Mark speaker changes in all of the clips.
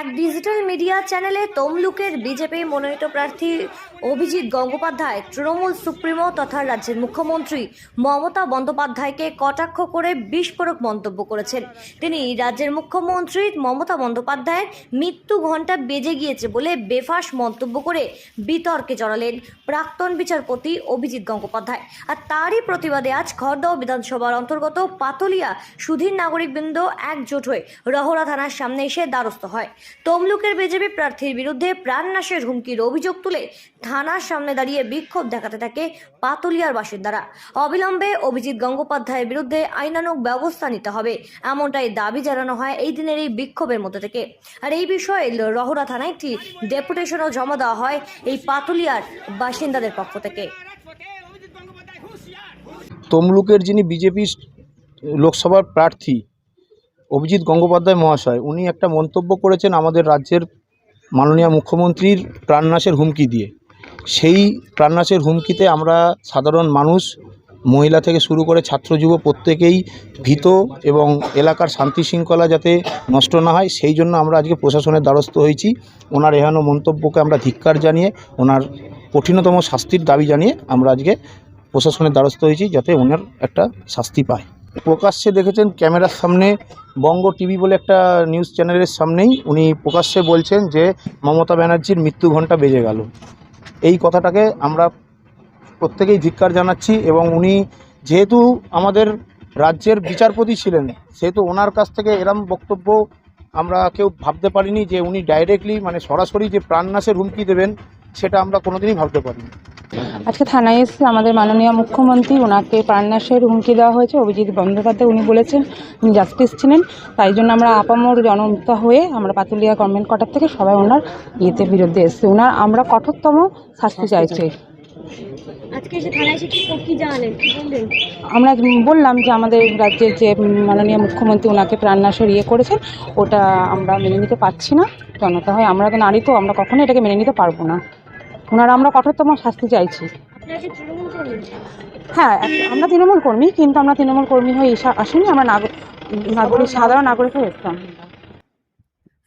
Speaker 1: এক digital media চ্যানেলে তমলুকের বিজেপি মনোনীত প্রার্থী অভিজিৎ গঙ্গোপাধ্যায়, তৃণমূল সুপ্রিমো তথা রাজ্যের মুখ্যমন্ত্রী মমতা বন্দ্যোপাধ্যায়কে কটাক্ষ করে বিস্ফোরক মন্তব্য করেছেন। তিনি রাজ্যের মুখ্যমন্ত্রী মমতা বন্দ্যোপাধ্যায়ের মৃত্যু ঘণ্টা বেজে গিয়েছে বলে বেফাস মন্তব্য করে বিতর্কে জড়ালেন প্রাক্তন বিচারপতি অভিজিৎ গঙ্গোপাধ্যায়। আর তারই প্রতিবাদে আজ খড়দহ বিধানসভার অন্তর্গত পাতলিয়া সুধীর নাগরিকবৃন্দ একজোট হয়ে রহরা থানার সামনে এসে দ্বারস্থ হয়। তমলুকের বিজেপি প্রার্থীর বিরুদ্ধে প্রাণনাশের হুমকির অভিযোগ তুলে থানার সামনে দাঁড়িয়ে বিক্ষোভ দেখাতে থাকে পাতুলিয়ার বাসিন্দারা। অবিলম্বে অভিজিৎ গঙ্গোপাধ্যায়ের বিরুদ্ধে আইনানুগ ব্যবস্থা নিতে হবে, এমনটাই দাবি জানানো হয় এই দিনের এই বিক্ষোভের মধ্যে থেকে। আর এই বিষয়ে রহরা থানায় একটি ডেপুটেশনও জমা দেওয়া হয় এই পাতুলিয়ার বাসিন্দাদের পক্ষ থেকে।
Speaker 2: তমলুকের যিনি বিজেপির লোকসভার প্রার্থী অভিজিৎ গঙ্গোপাধ্যায় মহাশয়, উনি একটা মন্তব্য করেছেন আমাদের রাজ্যের মাননীয় মুখ্যমন্ত্রীর প্রাণনাশের হুমকি দিয়ে। সেই প্রাণনাশের হুমকিতে আমরা সাধারণ মানুষ, মহিলা থেকে শুরু করে ছাত্র যুব প্রত্যেকেই ভীত এবং এলাকার শান্তি শৃঙ্খলা যাতে নষ্ট না হয়, সেই জন্য আমরা আজকে প্রশাসনের দ্বারস্থ হয়েছি। ওনার এহেন মন্তব্যকে আমরা ধিক্কার জানিয়ে, ওনার কঠিনতম শাস্তির দাবি জানিয়ে আমরা আজকে প্রশাসনের দ্বারস্থ হয়েছি, যাতে ওনার একটা শাস্তি পায়। প্রকাশ্যে দেখেছেন ক্যামেরার সামনে বঙ্গ টিভি বলে একটা নিউজ চ্যানেলের সামনেই উনি প্রকাশ্যে বলছেন যে মমতা ব্যানার্জির মৃত্যু ঘণ্টা বেজে গেল। এই কথাটাকে আমরা প্রত্যেকেই ধিক্কার জানাচ্ছি এবং উনি যেহেতু আমাদের রাজ্যের বিচারপতি ছিলেন, সেহেতু ওনার কাছ থেকে এরম বক্তব্য আমরা কেউ ভাবতে পারিনি যে উনি ডাইরেক্টলি মানে সরাসরি যে প্রাণনাশের হুমকি দেবেন, সেটা আমরা কোনোদিনই ভাবতে পারিনি।
Speaker 3: আজকে থানায় এসে আমাদের মাননীয় মুখ্যমন্ত্রী ওনাকে প্রাণনাশের হুমকি দেওয়া হয়েছে। অভিজিৎ বন্দ্যোপাধ্যায় উনি বলেছেন উনি জাস্টিস ছিলেন। তাই জন্য আমরা আপামর জনতা হয়ে আমরা পাতুলিয়া গভর্নমেন্ট কোয়ার্টার থেকে সবাই ওনার ইয়েতে বিরুদ্ধে এসেছি। ওনার আমরা কঠোরতম শাস্তি চাইছি। আমরা বললাম যে আমাদের রাজ্যের যে মাননীয় মুখ্যমন্ত্রী ওনাকে প্রাণনাশের ইয়ে করেছেন ওটা আমরা মেনে নিতে পারছি না। জনতা হয় আমরা তো নারী তো আমরা কখনো এটাকে মেনে নিতে পারব না। ওনারা আমরা কঠোরতম শাস্তি চাইছি।
Speaker 1: আপনারা কি তৃণমূল করবেন
Speaker 3: হ্যাঁ আমরা তৃণমূল কর্মী কিন্তু আমরা তৃণমূল কর্মী হয়ে আসেনি আসিনি আমরা নাগ- নাগরিক সাধারণ নাগরিক হয়ে এসতাম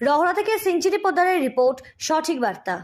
Speaker 1: রহরা থেকে সিঞ্চিরি পোদ্দারের রিপোর্ট সঠিক বার্তা।